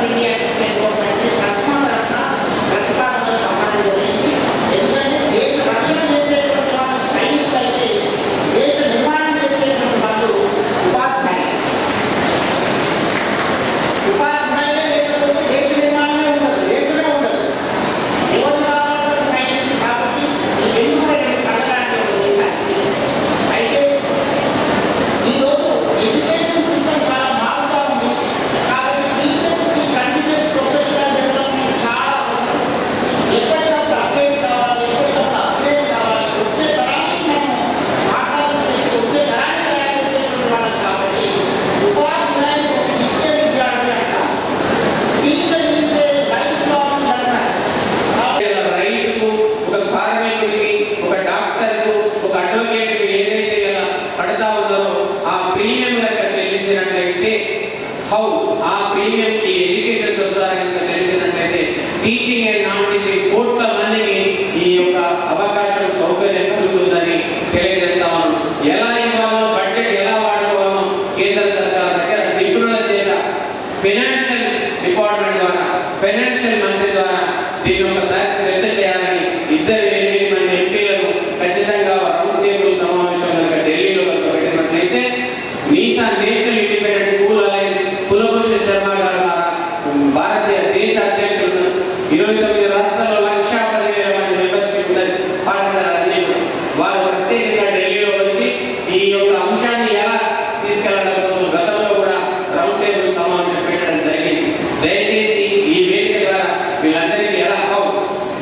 primeira experiência. how our premium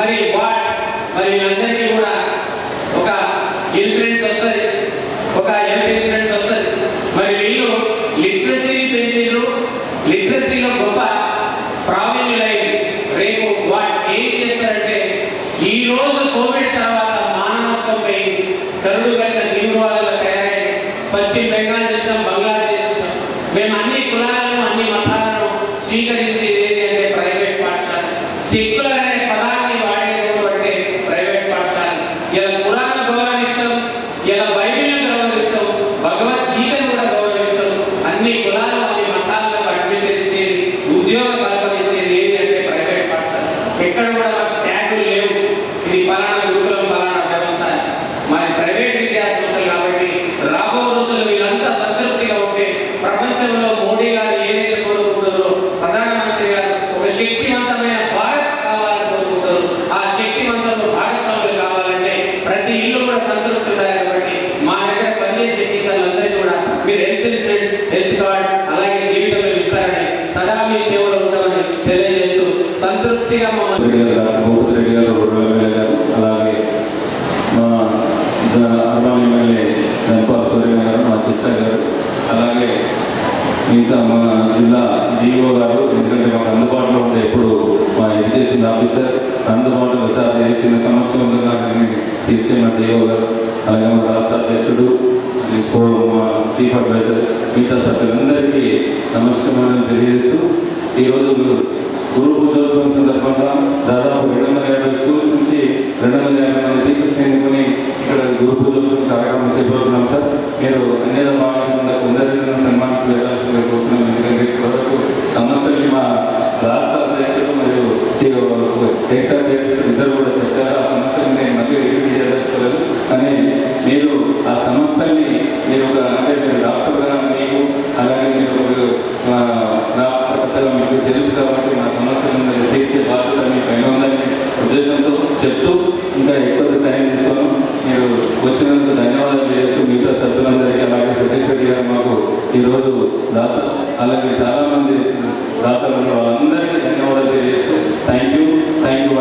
మరి మిగతా మన జిల్లా డిఓ గారు ఎందుకంటే మాకు అందుబాటులో ఉండే ఎప్పుడు మా ఎడ్యుకేషన్ ఆఫీసర్ అందుబాటులో సార్ ఏ చిన్న సమస్య ఉందో తీర్చే మా డిఓ గారు. అలాగే మా రాష్ట్ర అధ్యక్షుడు మా చీఫ్ అడ్వైజర్ మిగతా సభ్యులందరికీ నమస్కారం తెలియజేస్తూ ఈరోజు గురు పూజోత్సవం సందర్భంగా దాదాపు రెండు వందల యాభై స్కూల్స్ నుంచి రెండు వందల యాభై మంది టీచర్స్ ఎన్నుకొని ఇక్కడ గ్రూప్ కూర్చొని కార్యక్రమం చేయబోతున్నాం సార్. మీరు అన్ని భావించకుండా కొందరిని సన్మానించి వెళ్ళాల్సిందిగా ఎందుకంటే ఇప్పటివరకు సమస్యలు మా రాష్ట్ర అధ్యక్షులు మరియు ఎక్స్ అధ్యక్షుడు ఇద్దరు కూడా చెప్పారు. ఆ సమస్యలు నేను మధ్య రిపీట్ చేయదలుచుకోలేదు కానీ మీరు ఆ సమస్యల్ని మీరు ఒక అంటే మీరు డాక్టర్ గారు మీకు అలాగే మీరు మీకు తెలుసు కాబట్టి మా సమస్యలను తీర్చే బాధ్యత మీ పైన ఉందని ఉద్దేశంతో చెప్తూ ఇంకా ఎక్కువ టైం మిగతా సభ్యులందరికీ అలాగే సతీశ్వరి గారు మాకు ఈరోజు దాత అలాగే చాలామంది దాతలు అందరికీ ధన్యవాదాలు తెలియజేస్తూ thank you thank you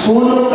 escolham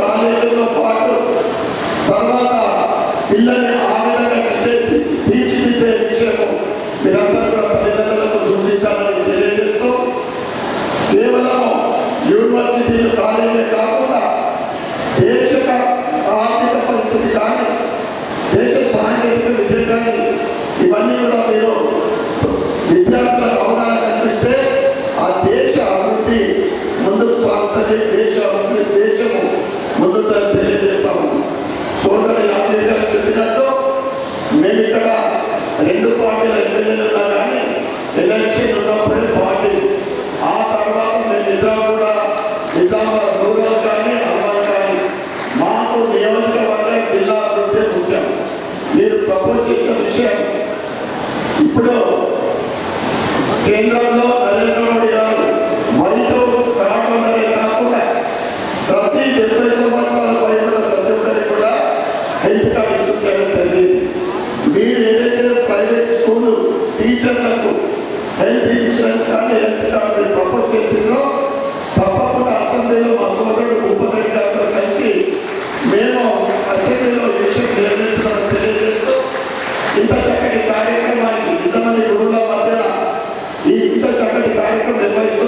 సోదరు యాదవ్ గారు చెప్పినట్టు మేము ఇక్కడ రెండు పార్టీల ఎమ్మెల్యేలు ఉన్నా కానీ ఎలక్షన్ ఉన్నప్పుడే పార్టీ. ఆ తర్వాత మేము ఇద్దరం కూడా నిజామాబాద్ రూరల్ కానీ అర్బన్ కానీ మాకు నియోజకవర్గం జిల్లా అభివృద్ధి ముఖ్యం. మీరు ప్రపోజ్ చేసిన విషయం ఇప్పుడు కేంద్రంలో ఎవరైతే ఎంపికలు మీరు ప్రపోజ్ అసెంబ్లీలో మా సోదరుడు ఉపదరెడ్డి గారితో కలిసి మేము అసెంబ్లీలో విషయం నిర్ణయించడం తెలియజేస్తూ ఇంత చక్కటి కార్యక్రమానికి ఇంతమంది గురువుల మధ్యన ఈ ఇంత చక్కటి కార్యక్రమం నిర్వహిస్తూ